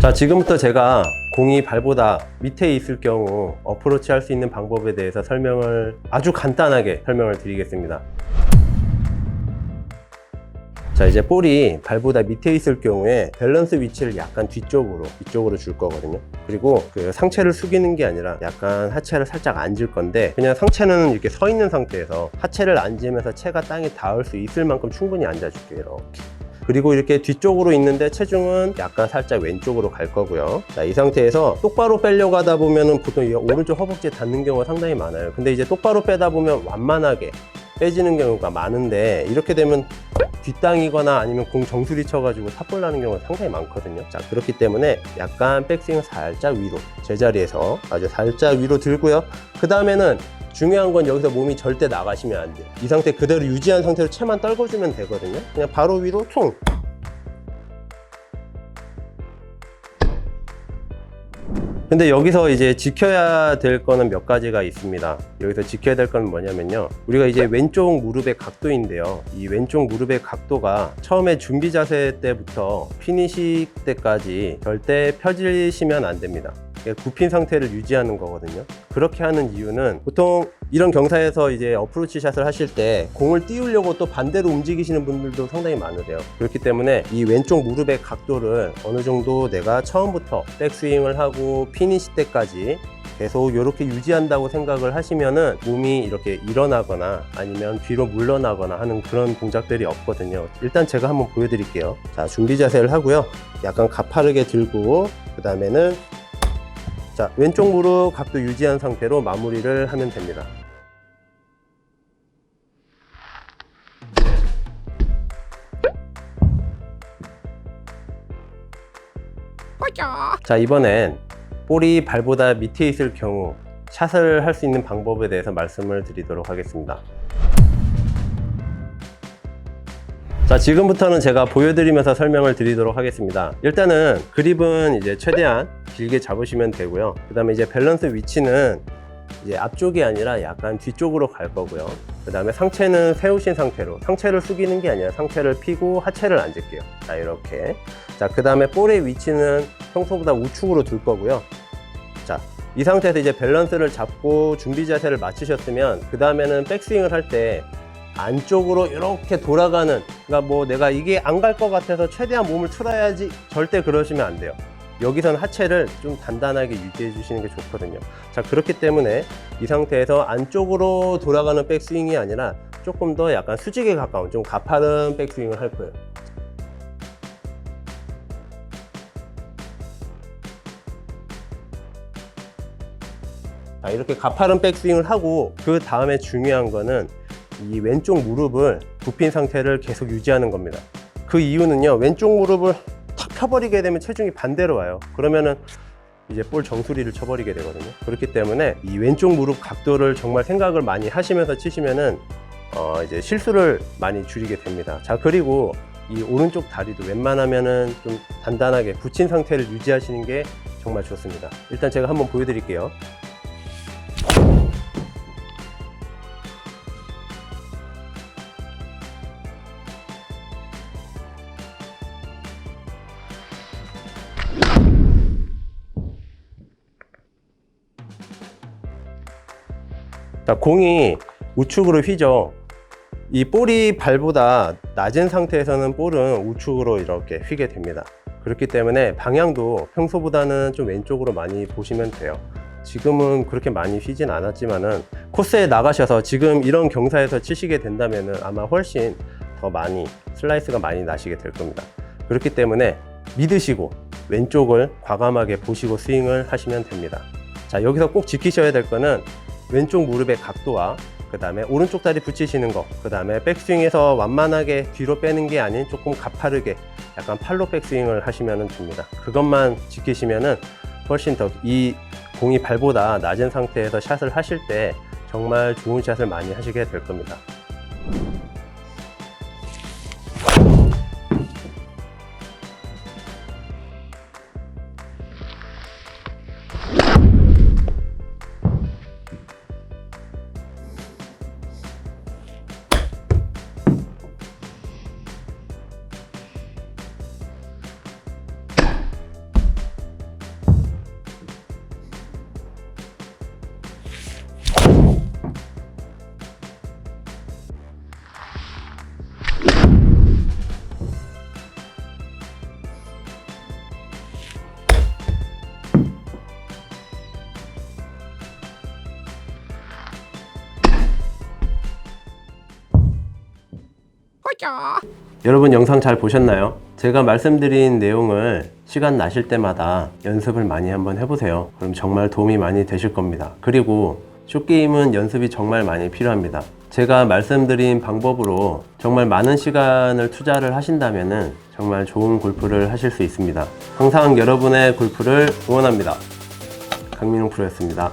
자, 지금부터 제가 공이 발보다 밑에 있을 경우 어프로치 할 수 있는 방법에 대해서 설명을 아주 간단하게 설명을 드리겠습니다. 자, 이제 볼이 발보다 밑에 있을 경우에 밸런스 위치를 약간 뒤쪽으로, 뒤쪽으로 줄 거거든요. 그리고 그 상체를 숙이는 게 아니라 약간 하체를 살짝 앉을 건데 그냥 상체는 이렇게 서 있는 상태에서 하체를 앉으면서 체가 땅에 닿을 수 있을 만큼 충분히 앉아줄게요. 이렇게. 그리고 이렇게 뒤쪽으로 있는데 체중은 약간 살짝 왼쪽으로 갈 거고요. 자, 이 상태에서 똑바로 빼려고 하다 보면은 보통 이 오른쪽 허벅지에 닿는 경우가 상당히 많아요. 근데 이제 똑바로 빼다 보면 완만하게 빼지는 경우가 많은데 이렇게 되면 뒷땅이거나 아니면 공 정수리 쳐가지고 탑볼 나는 경우가 상당히 많거든요. 자, 그렇기 때문에 약간 백스윙 살짝 위로 제자리에서 아주 살짝 위로 들고요. 그 다음에는 중요한 건 여기서 몸이 절대 나가시면 안 돼요. 이 상태 그대로 유지한 상태로 채만 떨궈주면 되거든요. 그냥 바로 위로 퉁. 근데 여기서 이제 지켜야 될 거는 몇 가지가 있습니다. 여기서 지켜야 될 거는 뭐냐면요. 우리가 이제 왼쪽 무릎의 각도인데요. 이 왼쪽 무릎의 각도가 처음에 준비 자세 때부터 피니시 때까지 절대 펴지시면 안 됩니다. 이게 굽힌 상태를 유지하는 거거든요. 그렇게 하는 이유는 보통 이런 경사에서 이제 어프로치 샷을 하실 때 공을 띄우려고 또 반대로 움직이시는 분들도 상당히 많으세요. 그렇기 때문에 이 왼쪽 무릎의 각도를 어느 정도 내가 처음부터 백스윙을 하고 피니시 때까지 계속 이렇게 유지한다고 생각을 하시면은 몸이 이렇게 일어나거나 아니면 뒤로 물러나거나 하는 그런 동작들이 없거든요. 일단 제가 한번 보여드릴게요. 자, 준비 자세를 하고요. 약간 가파르게 들고 그 다음에는 자, 왼쪽 무릎 각도 유지한 상태로 마무리를 하면 됩니다. 자, 이번엔 볼이 발보다 밑에 있을 경우 샷을 할 수 있는 방법에 대해서 말씀을 드리도록 하겠습니다. 자, 지금부터는 제가 보여드리면서 설명을 드리도록 하겠습니다. 일단은 그립은 이제 최대한 길게 잡으시면 되고요. 그 다음에 이제 밸런스 위치는 이제 앞쪽이 아니라 약간 뒤쪽으로 갈 거고요. 그 다음에 상체는 세우신 상태로 상체를 숙이는 게 아니라 상체를 펴고 하체를 앉을게요. 자, 이렇게. 자, 그 다음에 볼의 위치는 평소보다 우측으로 둘 거고요. 자, 이 상태에서 이제 밸런스를 잡고 준비 자세를 맞추셨으면 그 다음에는 백스윙을 할 때 안쪽으로 이렇게 돌아가는 그러니까 뭐 내가 이게 안 갈 것 같아서 최대한 몸을 틀어야지 절대 그러시면 안 돼요. 여기선 하체를 좀 단단하게 유지해 주시는 게 좋거든요. 자, 그렇기 때문에 이 상태에서 안쪽으로 돌아가는 백스윙이 아니라 조금 더 약간 수직에 가까운 좀 가파른 백스윙을 할 거예요. 자, 이렇게 가파른 백스윙을 하고 그 다음에 중요한 거는 이 왼쪽 무릎을 굽힌 상태를 계속 유지하는 겁니다. 그 이유는요, 왼쪽 무릎을 탁 펴버리게 되면 체중이 반대로 와요. 그러면은 이제 볼 정수리를 쳐버리게 되거든요. 그렇기 때문에 이 왼쪽 무릎 각도를 정말 생각을 많이 하시면서 치시면은 어 이제 실수를 많이 줄이게 됩니다. 자, 그리고 이 오른쪽 다리도 웬만하면은 좀 단단하게 붙인 상태를 유지하시는 게 정말 좋습니다. 일단 제가 한번 보여드릴게요. 자, 공이 우측으로 휘죠. 이 볼이 발보다 낮은 상태에서는 볼은 우측으로 이렇게 휘게 됩니다. 그렇기 때문에 방향도 평소보다는 좀 왼쪽으로 많이 보시면 돼요. 지금은 그렇게 많이 휘진 않았지만은 코스에 나가셔서 지금 이런 경사에서 치시게 된다면은 아마 훨씬 더 많이 슬라이스가 많이 나시게 될 겁니다. 그렇기 때문에 믿으시고 왼쪽을 과감하게 보시고 스윙을 하시면 됩니다. 자, 여기서 꼭 지키셔야 될 거는 왼쪽 무릎의 각도와 그 다음에 오른쪽 다리 붙이시는 거, 그 다음에 백스윙에서 완만하게 뒤로 빼는 게 아닌 조금 가파르게 약간 팔로 백스윙을 하시면 됩니다. 그것만 지키시면은 훨씬 더 이 공이 발보다 낮은 상태에서 샷을 하실 때 정말 좋은 샷을 많이 하시게 될 겁니다. 여러분 영상 잘 보셨나요? 제가 말씀드린 내용을 시간 나실 때마다 연습을 많이 한번 해보세요. 그럼 정말 도움이 많이 되실 겁니다. 그리고 쇼게임은 연습이 정말 많이 필요합니다. 제가 말씀드린 방법으로 정말 많은 시간을 투자를 하신다면 정말 좋은 골프를 하실 수 있습니다. 항상 여러분의 골프를 응원합니다. 강민웅 프로였습니다.